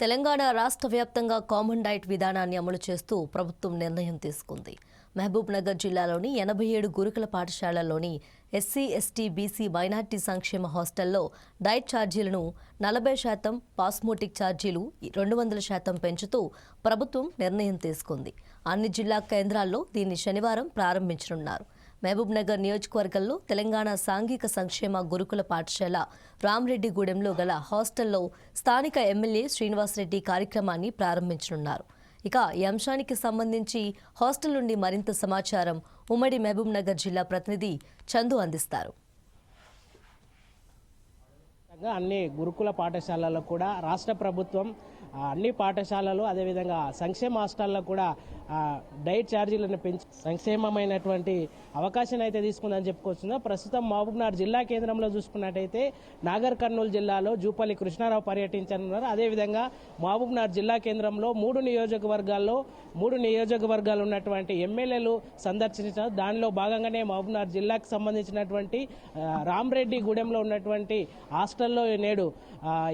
తెలంగాణ రాష్ట్ర వ్యాప్తంగా common diet విధానాన్ని అమలు చేస్తూ ప్రభుత్వం నిర్ణయం తీసుకుంది. మహబూబ్ నగర్ జిల్లాలోని ఎనభై ఏడు గురుకుల పాఠశాలల్లోని ఎస్సీ ఎస్టీ బీసీ మైనార్టీ సంక్షేమ హాస్టల్లో డైట్ ఛార్జీలను నలభై శాతం పాస్మోటిక్ ఛార్జీలు రెండు వందల శాతం పెంచుతూ ప్రభుత్వం నిర్ణయం తీసుకుంది. అన్ని జిల్లా కేంద్రాల్లో దీన్ని శనివారం ప్రారంభించనున్నారు. మహబూబ్నగర్ నియోజకవర్గంలో తెలంగాణ సాంఘిక సంక్షేమ గురుకుల పాఠశాల రామ్రెడ్డిగూడెంలో గల హాస్టల్లో స్థానిక ఎమ్మెల్యే శ్రీనివాసరెడ్డి కార్యక్రమాన్ని ప్రారంభించనున్నారు. ఇక ఈ అంశానికి సంబంధించి హాస్టల్ నుండి మరింత సమాచారం ఉమ్మడి మహబూబ్నగర్ జిల్లా ప్రతినిధి చందు అందిస్తారు. అన్ని గురుకుల పాఠశాలలో కూడా రాష్ట్ర ప్రభుత్వం అన్ని పాఠశాలలు అదేవిధంగా సంక్షేమ హాస్టల్లో కూడా డైట్ ఛార్జీలను పెంచి సంక్షేమమైనటువంటి అవకాశం అయితే తీసుకుందని చెప్పుకొస్తుందో ప్రస్తుతం మహబూబ్నగర్ జిల్లా కేంద్రంలో చూసుకున్నట్టయితే నాగర్ కర్నూలు జిల్లాలో జూపల్లి కృష్ణారావు పర్యటించనున్నారు. అదేవిధంగా మహబూబ్నగర్ జిల్లా కేంద్రంలో మూడు నియోజకవర్గాల్లో మూడు నియోజకవర్గాలు ఉన్నటువంటి ఎమ్మెల్యేలు సందర్శించారు దానిలో భాగంగానే మహబూబ్నగర్ జిల్లాకు సంబంధించినటువంటి రామ్రెడ్డి గూడెంలో ఉన్నటువంటి హాస్టల్లో నేడు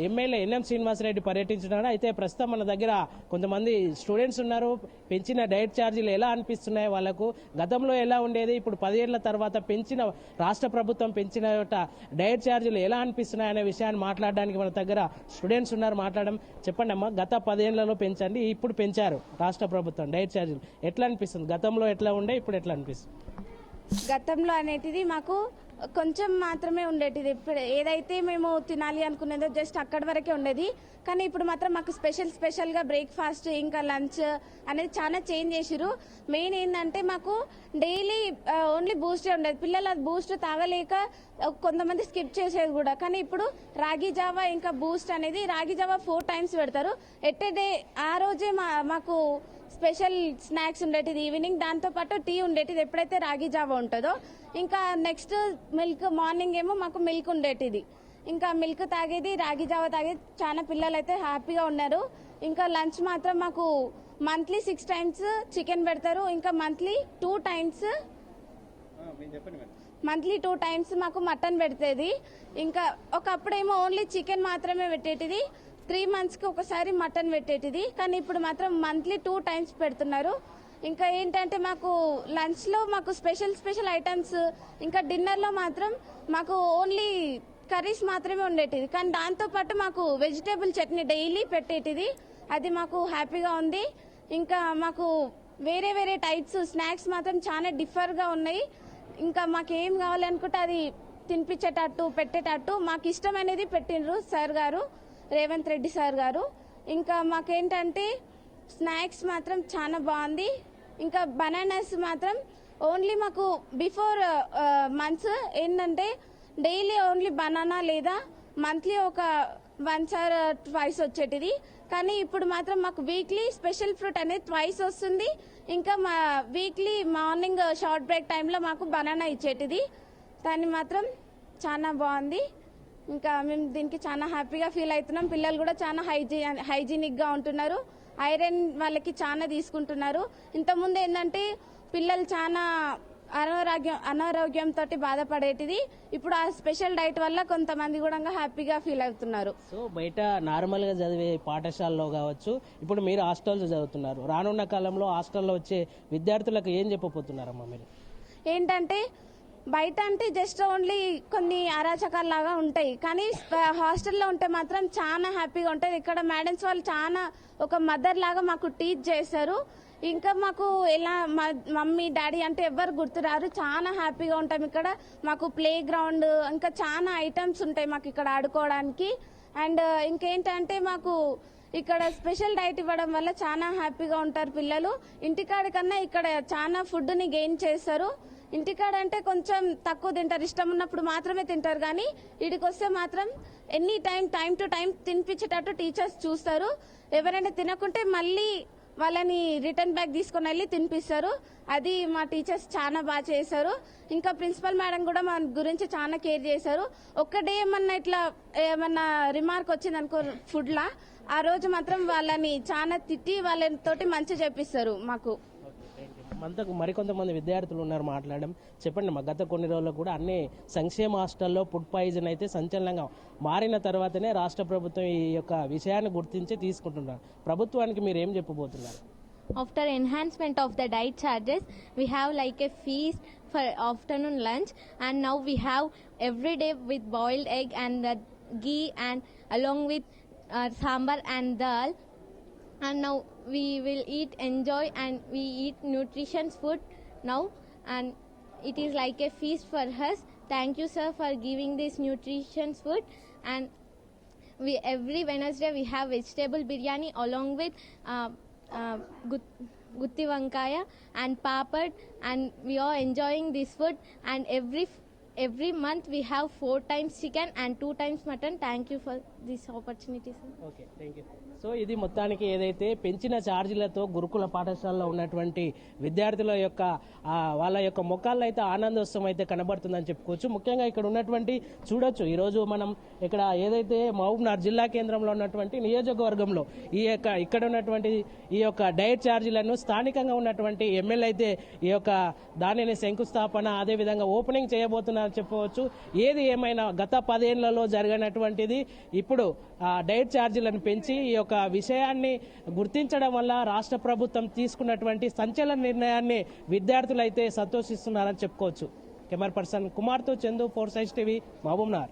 ఎమ్మెల్యే ఎన్ఎం శ్రీనివాసరెడ్డి పర్యటించినాడు. అయితే ప్రస్తుతం మన దగ్గర కొంతమంది స్టూడెంట్స్ ఉన్నారు. పెంచిన డైట్ ఛార్జీలు ఎలా అనిపిస్తున్నాయి వాళ్ళకు? గతంలో ఎలా ఉండేది? ఇప్పుడు పదేళ్ళ తర్వాత పెంచిన రాష్ట్ర ప్రభుత్వం పెంచిన యొక్క డైట్ ఛార్జీలు ఎలా అనిపిస్తున్నాయి అనే విషయాన్ని మాట్లాడడానికి మన దగ్గర స్టూడెంట్స్ ఉన్నారు. మాట్లాడడం చెప్పండి అమ్మా గత పదేళ్ళలో పెంచండి ఇప్పుడు పెంచారు రాష్ట్ర ప్రభుత్వం. డైట్ ఛార్జీలు. ఎట్లా అనిపిస్తుంది? గతంలో ఎట్లా ఉండే ఇప్పుడు ఎట్లా అనిపిస్తుంది? గతంలో అనేటిది మాకు కొంచెం మాత్రమే ఉండేటిది. ఇప్పుడు ఏదైతే మేము తినాలి అనుకునేదో జస్ట్ అక్కడి వరకే ఉండేది. కానీ ఇప్పుడు మాత్రం మాకు స్పెషల్ స్పెషల్గా బ్రేక్ఫాస్ట్ ఇంకా లంచ్ అనేది చాలా చేంజ్ చేసిరు మెయిన్ ఏంటంటే మాకు డైలీ ఓన్లీ బూస్టే ఉండేది. పిల్లలు అది బూస్ట్ తాగలేక కొంతమంది స్కిప్ చేసేది కూడా. కానీ ఇప్పుడు రాగి జావా ఇంకా బూస్ట్ అనేది రాగి జావా ఫోర్ టైమ్స్ పెడతారు. ఎట్ డే ఆ రోజే మా మాకు స్పెషల్ స్నాక్స్ ఉండేటిది ఈవినింగ్. దాంతో పాటు టీ ఉండేటిది. ఎప్పుడైతే రాగి జావా ఉంటుందో ఇంకా నెక్స్ట్ మిల్క్ మార్నింగ్ ఏమో మాకు మిల్క్ ఉండేటిది. ఇంకా మిల్క్ తాగేది రాగి జావా తాగేది. చాలా పిల్లలు అయితే హ్యాపీగా ఉన్నారు. ఇంకా లంచ్ మాత్రం మాకు మంత్లీ సిక్స్ టైమ్స్ చికెన్ పెడతారు. ఇంకా monthly two times monthly two times మాకు మటన్ పెడుతుంది. ఇంకా ఒకప్పుడేమో ఓన్లీ చికెన్ మాత్రమే పెట్టేటిది. త్రీ మంత్స్కి ఒకసారి మటన్ పెట్టేటిది. కానీ ఇప్పుడు మాత్రం మంత్లీ టూ టైమ్స్ పెడుతున్నారు. ఇంకా ఏంటంటే మాకు లంచ్లో మాకు స్పెషల్ స్పెషల్ ఐటమ్స్ ఇంకా డిన్నర్లో మాత్రం మాకు ఓన్లీ కర్రీస్ మాత్రమే ఉండేటిది. కానీ దాంతోపాటు మాకు వెజిటేబుల్ చట్నీ డైలీ పెట్టేటిది. అది మాకు హ్యాపీగా ఉంది. ఇంకా మాకు వేరే వేరే టైప్స్ స్నాక్స్ మాత్రం చాలా డిఫర్గా ఉన్నాయి. ఇంకా మాకు ఏం కావాలనుకుంటే అది తినిపించేటట్టు పెట్టేటట్టు మాకు ఇష్టమైనది పెట్టిండ్రు సార్ గారు. రేవంత్ రెడ్డి సార్ గారు. ఇంకా మాకేంటంటే స్నాక్స్ మాత్రం చాలా బాగుంది. ఇంకా బనానాస్ మాత్రం ఓన్లీ మాకు బిఫోర్ మంత్స్ ఏంటంటే డైలీ ఓన్లీ బనానా లేదా మంత్లీ ఒక వన్స్ ఆర్ ట్వైస్ వచ్చేటిది. కానీ ఇప్పుడు మాత్రం మాకు వీక్లీ స్పెషల్ ఫ్రూట్ అనేది ట్వైస్ వస్తుంది. ఇంకా మా వీక్లీ మార్నింగ్ షార్ట్ బ్రేక్ టైంలో మాకు బనానా ఇచ్చేటిది. దాన్ని మాత్రం చాలా బాగుంది. ఇంకా మేము దీనికి చాలా హ్యాపీగా ఫీల్ అవుతున్నాం. పిల్లలు కూడా చాలా హైజీ హైజీనిక్గా ఉంటున్నారు. ఐరన్ వాళ్ళకి చాలా తీసుకుంటున్నారు. ఇంతకుముందు ఏంటంటే పిల్లలు చాలా అనారోగ్యం అనారోగ్యంతో బాధపడేటిది. ఇప్పుడు ఆ స్పెషల్ డైట్ వల్ల కొంతమంది కూడా హ్యాపీగా ఫీల్ అవుతున్నారు. సో బయట నార్మల్గా చదివే పాఠశాలలో కావచ్చు ఇప్పుడు మీరు హాస్టల్లో చదువుతున్నారు. రానున్న కాలంలో హాస్టల్లో వచ్చే విద్యార్థులకు ఏం చెప్పబోతున్నారమ్మా మీరు? ఏంటంటే బయట అంటే జస్ట్ ఓన్లీ కొన్ని అరాచకాలు లాగా ఉంటాయి. కానీ హాస్టల్లో ఉంటే మాత్రం చాలా హ్యాపీగా ఉంటుంది. ఇక్కడ మేడమ్స్ వాళ్ళు చాలా ఒక మదర్ లాగా మాకు టీచ్ చేశారు. ఇంకా మాకు ఎలా మమ్మీ డాడీ అంటే ఎవ్వరు గుర్తురారు. చాలా హ్యాపీగా ఉంటాం ఇక్కడ. మాకు ప్లే గ్రౌండ్ ఇంకా చాలా ఐటమ్స్ ఉంటాయి మాకు ఇక్కడ ఆడుకోవడానికి. అండ్ ఇంకేంటంటే మాకు ఇక్కడ స్పెషల్ డైట్ ఇవ్వడం వల్ల చాలా హ్యాపీగా ఉంటారు పిల్లలు. ఇంటికాడ కన్నా ఇక్కడ చాలా ఫుడ్ని గెయిన్ చేస్తారు ఇంటికాడ అంటే కొంచెం తక్కువ తింటారు. ఇష్టం ఉన్నప్పుడు మాత్రమే తింటారు కానీ ఇడికి వస్తే మాత్రం any time time to time తినిపించేటట్టు teachers చూస్తారు. ఎవరైనా తినకుంటే మళ్ళీ వాళ్ళని రిటర్న్ బ్యాక్ తీసుకొని వెళ్ళి తినిపిస్తారు. అది మా టీచర్స్ చాలా బాగా చేశారు. ఇంకా ప్రిన్సిపల్ మేడం కూడా మా గురించి చాలా కేర్ చేశారు. ఒక్క డే ఏమన్నా ఇట్లా ఏమన్నా రిమార్క్ వచ్చింది అనుకో ఫుడ్లా ఆ రోజు మాత్రం వాళ్ళని చాలా తిట్టి వాళ్ళతోటి మంచి చేపిస్తారు మాకు. మనతో మరికొంతమంది విద్యార్థులు ఉన్నారు మాట్లాడడం. చెప్పండి మా గత కొన్ని రోజుల్లో కూడా అన్ని సంక్షేమ హాస్టల్లో ఫుడ్ పాయిజన్ అయితే సంచలనంగా మారిన తర్వాతనే రాష్ట్ర ప్రభుత్వం ఈ యొక్క విషయాన్ని గుర్తించి తీసుకుంటున్నారు. ప్రభుత్వానికి మీరు ఏం చెప్పబోతున్నారు? After enhancement of the diet charges we have like a fees for afternoon lunch and now we have every day with boiled egg and the ghee and along with sambar and dal and now we will eat enjoy and we eat nutritious food now. And it is like a feast for us. Thank you sir for giving this nutritious food. And we every wednesday we have vegetable biryani along with uh, uh, gut, gutti vankaya and papad. And we are enjoying this food. And every every month we have four times chicken and two times mutton. Thank you for this opportunity okay thank you so ఇది మొత్తానికి ఏదైతే పెంచిన ఛార్జీలతో గురుకుల పాఠశాలలో ఉన్నటువంటి విద్యార్థుల యొక్క వాళ్ళ యొక్క ముఖాల్లో అయితే ఆనందోత్సవం అయితే కనబడుతుందని చెప్పుకోవచ్చు. ముఖ్యంగా ఇక్కడ ఉన్నటువంటి చూడొచ్చు. ఈరోజు మనం ఇక్కడ ఏదైతే మహబూబ్నగర్ జిల్లా కేంద్రంలో ఉన్నటువంటి నియోజకవర్గంలో ఈ యొక్క ఇక్కడ ఉన్నటువంటి ఈ యొక్క డైట్ ఛార్జీలను స్థానికంగా ఉన్నటువంటి ఎమ్మెల్యే అయితే ఈ యొక్క దానిని శంకుస్థాపన అదేవిధంగా ఓపెనింగ్ చేయబోతున్నారని చెప్పవచ్చు ఏది ఏమైనా గత పదేళ్ళలో జరిగినటువంటిది ఇప్పుడు ఆ డైట్ ఛార్జీలను పెంచి ఈ యొక్క విషయాన్ని గుర్తించడం వల్ల రాష్ట్ర ప్రభుత్వం తీసుకున్నటువంటి సంచలన నిర్ణయాన్ని విద్యార్థులు అయితే సంతోషిస్తున్నారని చెప్పుకోవచ్చు. కెమెరా పర్సన్ కుమార్తో Chandu four sides TV Mahbubnagar